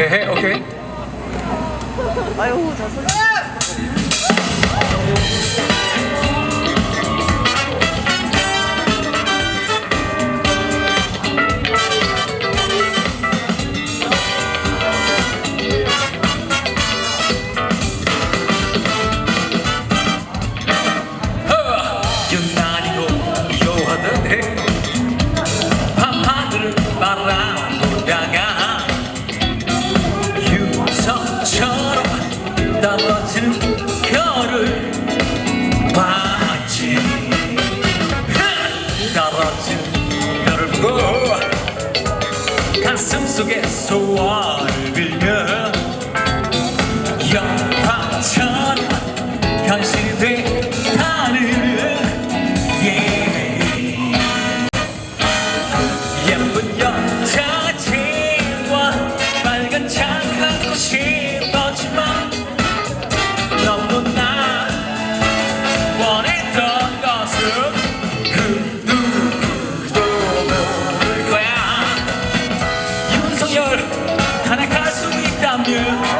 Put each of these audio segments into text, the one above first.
오케이 오케이. 아유 잘썼 속에 소원. yeah.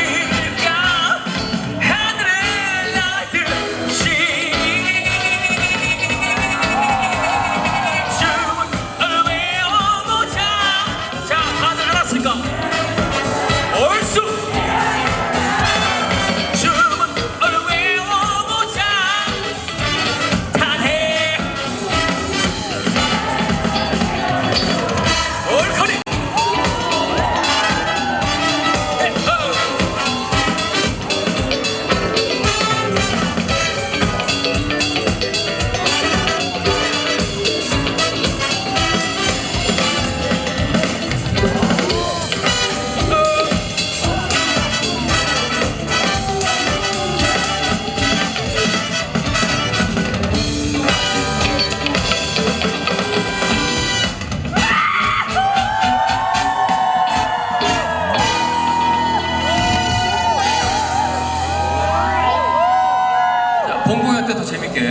때 더 재밌게.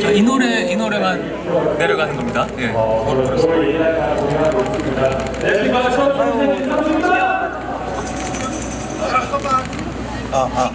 자, 이 노래 이 노래만 내려가는 겁니다. 예. 아, 아.